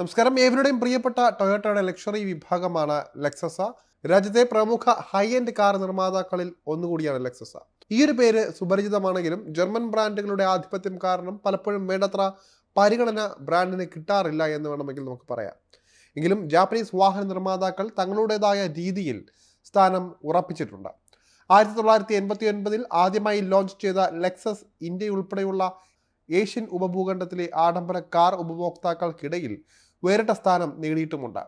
നമസ്കാരം. ഏവരുടെയും പ്രിയപ്പെട്ട ടൊയോട്ടയുടെ ലക്ഷറി വിഭാഗമാണ് ലെക്സസ. രാജ്യത്തെ പ്രമുഖ ഹൈ എൻഡ് കാർ നിർമ്മാതാക്കളിൽ ഒന്നുകൂടിയാണ് ലെക്സസ. ഈ ഒരു പേര് സുപരിചിതമാണെങ്കിലും ജർമ്മൻ ബ്രാൻഡുകളുടെ ആധിപത്യം കാരണം പലപ്പോഴും വേണ്ടത്ര പരിഗണന ബ്രാൻഡിന് കിട്ടാറില്ല എന്ന് വേണമെങ്കിൽ നമുക്ക് പറയാം. എങ്കിലും ജാപ്പനീസ് വാഹന നിർമ്മാതാക്കൾ തങ്ങളുടേതായ രീതിയിൽ സ്ഥാനം ഉറപ്പിച്ചിട്ടുണ്ട്. ആയിരത്തി തൊള്ളായിരത്തി എൺപത്തി ഒൻപതിൽ ആദ്യമായി ലോഞ്ച് ചെയ്ത ലെക്സസ് ഇന്ത്യ ഉൾപ്പെടെയുള്ള ഏഷ്യൻ ഉപഭൂഖണ്ഡത്തിലെ ആഡംബര കാർ ഉപഭോക്താക്കൾക്കിടയിൽ വേറിട്ട സ്ഥാനം നേടിയിട്ടുമുണ്ട്.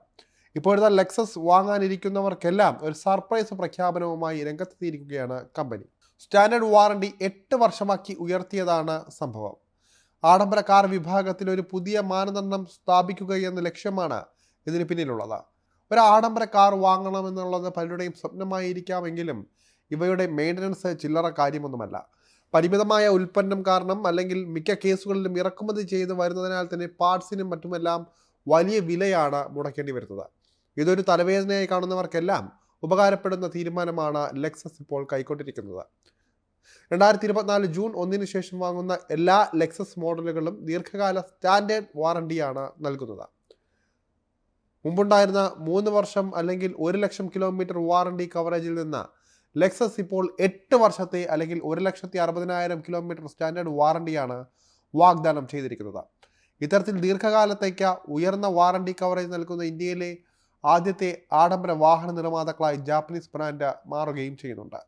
ഇപ്പോഴത്തെ ലെക്സസ് വാങ്ങാനിരിക്കുന്നവർക്കെല്ലാം ഒരു സർപ്രൈസ് പ്രഖ്യാപനവുമായി രംഗത്തെത്തിയിരിക്കുകയാണ് കമ്പനി. സ്റ്റാൻഡേർഡ് വാറണ്ടി എട്ട് വർഷമാക്കി ഉയർത്തിയതാണ് സംഭവം. ആഡംബര കാർ വിഭാഗത്തിൽ ഒരു പുതിയ മാനദണ്ഡം സ്ഥാപിക്കുക എന്ന ലക്ഷ്യമാണ് ഇതിന് പിന്നിലുള്ളത്. ഒരു ആഡംബര കാർ വാങ്ങണമെന്നുള്ളത് പലരുടെയും സ്വപ്നമായിരിക്കാമെങ്കിലും ഇവയുടെ മെയിന്റനൻസ് ചില്ലറ കാര്യമൊന്നുമല്ല. പരിമിതമായ ഉൽപ്പന്നം കാരണം അല്ലെങ്കിൽ മിക്ക കേസുകളിലും ഇറക്കുമതി ചെയ്ത് വരുന്നതിനാൽ തന്നെ പാർട്സിനും മറ്റുമെല്ലാം വലിയ വിലയാണ് മുടക്കേണ്ടി വരുന്നത്. ഇതൊരു തലവേദനയായി കാണുന്നവർക്കെല്ലാം ഉപകാരപ്പെടുന്ന തീരുമാനമാണ് ലെക്സസ് ഇപ്പോൾ കൈക്കൊണ്ടിരിക്കുന്നത്. രണ്ടായിരത്തി ഇരുപത്തിനാല് ജൂൺ ഒന്നിന് ശേഷം വാങ്ങുന്ന എല്ലാ ലെക്സസ് മോഡലുകളും ദീർഘകാല സ്റ്റാൻഡേർഡ് വാറണ്ടിയാണ് നൽകുന്നത്. മുമ്പുണ്ടായിരുന്ന മൂന്ന് വർഷം അല്ലെങ്കിൽ ഒരു ലക്ഷം കിലോമീറ്റർ വാറണ്ടി കവറേജിൽ നിന്ന് ലെക്സസ് ഇപ്പോൾ എട്ട് വർഷത്തെ അല്ലെങ്കിൽ ഒരു ലക്ഷത്തി അറുപതിനായിരം കിലോമീറ്റർ സ്റ്റാൻഡേർഡ് വാറണ്ടിയാണ് വാഗ്ദാനം ചെയ്തിരിക്കുന്നത്. ഇത്തരത്തിൽ ദീർഘകാലത്തേക്ക് ഉയർന്ന വാറണ്ടി കവറേജ് നൽകുന്ന ഇന്ത്യയിലെ ആദ്യത്തെ ആഡംബര വാഹന നിർമ്മാതാക്കളായി ജാപ്പനീസ് ബ്രാൻഡ് മാറുകയും ചെയ്യുന്നുണ്ട്.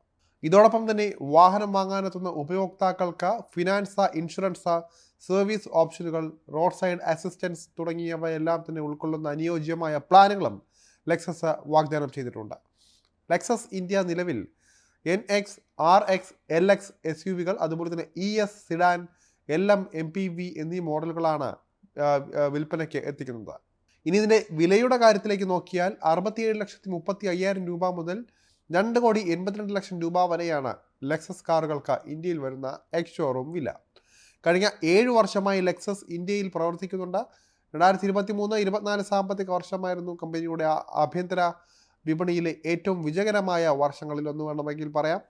ഇതോടൊപ്പം തന്നെ വാഹനം വാങ്ങാനെത്തുന്ന ഉപയോക്താക്കൾക്ക് ഫിനാൻസ് ഇൻഷുറൻസ് സർവീസ് ഓപ്ഷനുകൾ റോഡ് സൈഡ് അസിസ്റ്റൻസ് തുടങ്ങിയവയെല്ലാം തന്നെ ഉൾക്കൊള്ളുന്ന അനുയോജ്യമായ പ്ലാനുകളും ലെക്സസ് വാഗ്ദാനം ചെയ്തിട്ടുണ്ട്. ലെക്സസ് ഇന്ത്യ നിലവിൽ N X R X L X S U വികൾ അതുപോലെ തന്നെ E S sedan L M P V എന്നീ മോഡലുകളാണ് വിൽപ്പനയ്ക്ക് എത്തിക്കുന്നത്. ഇനി ഇതിന്റെ വിലയുടെ കാര്യത്തിലേക്ക് നോക്കിയാൽ അറുപത്തിയേഴ് ലക്ഷത്തി മുപ്പത്തി അയ്യായിരം രൂപ മുതൽ രണ്ട് കോടി എൺപത്തിരണ്ട് ലക്ഷം രൂപ വരെയാണ് ലെക്സസ് കാറുകൾക്ക് ഇന്ത്യയിൽ വരുന്ന എക്സ് ഷോറൂം വില. കഴിഞ്ഞ ഏഴ് വർഷമായി ലെക്സസ് ഇന്ത്യയിൽ പ്രവർത്തിക്കുന്നുണ്ട്. രണ്ടായിരത്തി ഇരുപത്തി മൂന്ന് ഇരുപത്തിനാല് സാമ്പത്തിക വർഷമായിരുന്നു കമ്പനിയുടെ ആഭ്യന്തര വിപണിയിലെ ഏറ്റവും വിജയകരമായ വർഷങ്ങളിൽ ഒന്ന് വേണമെങ്കിൽ പറയാം.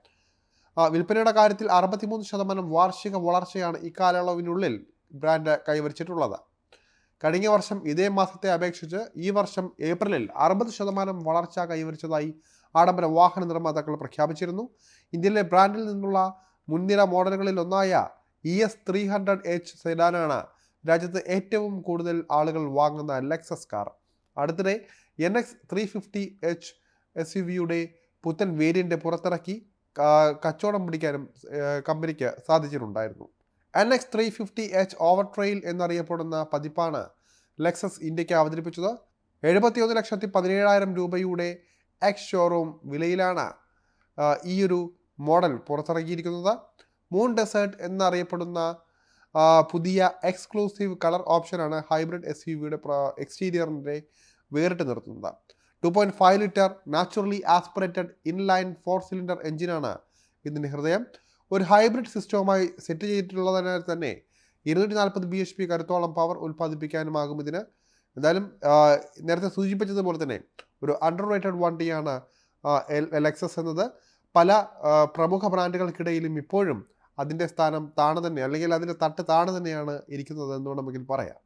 വിൽപ്പനയുടെ കാര്യത്തിൽ അറുപത്തിമൂന്ന് ശതമാനം വാർഷിക വളർച്ചയാണ് ഇക്കാലയളവിനുള്ളിൽ ബ്രാൻഡ് കൈവരിച്ചിട്ടുള്ളത്. കഴിഞ്ഞ വർഷം ഇതേ മാസത്തെ അപേക്ഷിച്ച് ഈ വർഷം ഏപ്രിലിൽ അറുപത് ശതമാനം വളർച്ച കൈവരിച്ചതായി ആഡംബര വാഹന നിർമ്മാതാക്കൾ പ്രഖ്യാപിച്ചിരുന്നു. ഇന്ത്യയിലെ ബ്രാൻഡിൽ നിന്നുള്ള മുൻനിര മോഡലുകളിൽ ഒന്നായ E S three hundred H സെഡാനാണ് രാജ്യത്ത് ഏറ്റവും കൂടുതൽ ആളുകൾ വാങ്ങുന്ന ലെക്സസ് കാർ. അടുത്തിടെ N X three fifty H S U വിയുടെ പുത്തൻ വേരിയന്റ് പുറത്തിറക്കി. കച്ചവടം പിടിക്കാനും കമ്പനിക്ക് സാധിച്ചിട്ടുണ്ടായിരുന്നു. N X three fifty H over trail എന്നറിയപ്പെടുന്ന പതിപ്പാണ് ലെക്സസ് ഇന്ത്യയ്ക്ക് അവതരിപ്പിച്ചത്. എഴുപത്തിയൊന്ന് ലക്ഷത്തി പതിനേഴായിരം രൂപയുടെ എക്സ് ഷോറൂം വിലയിലാണ് ഈയൊരു മോഡൽ പുറത്തിറക്കിയിരിക്കുന്നത് മൂൺ ഡെസേർട്ട് എന്നറിയപ്പെടുന്ന പുതിയ എക്സ്ക്ലൂസീവ് കളർ ഓപ്ഷനാണ് ഹൈബ്രിഡ് എസ് യു വിയുടെ എക്സ്റ്റീരിയറിന്റെ വേറിട്ട് നിർത്തുന്നത്. Two point five litre naturally aspirated inline four cylinder എഞ്ചിനാണ് ഇതിന്റെ ഹൃദയം. ഒരു ഹൈബ്രിഡ് സിസ്റ്റവുമായി സെറ്റ് ചെയ്തിട്ടുള്ളതിനാൽ തന്നെ ഇരുന്നൂറ്റി നാൽപ്പത് ബി എച്ച് പി കരുത്തോളം പവർ ഉൽപ്പാദിപ്പിക്കാനുമാകും ഇതിന്. എന്തായാലും നേരത്തെ സൂചിപ്പിച്ചതുപോലെ തന്നെ ഒരു അണ്ടർ റേറ്റഡ് വണ്ടിയാണ് എൽ എലക്സസ് എന്നത്. പല പ്രമുഖ ബ്രാൻഡുകൾക്കിടയിലും ഇപ്പോഴും അതിന്റെ സ്ഥാനം താണു തന്നെ അല്ലെങ്കിൽ അതിന്റെ തട്ട് താണു തന്നെയാണ് ഇരിക്കുന്നത് എന്ന് വേണമെങ്കിൽ പറയാം.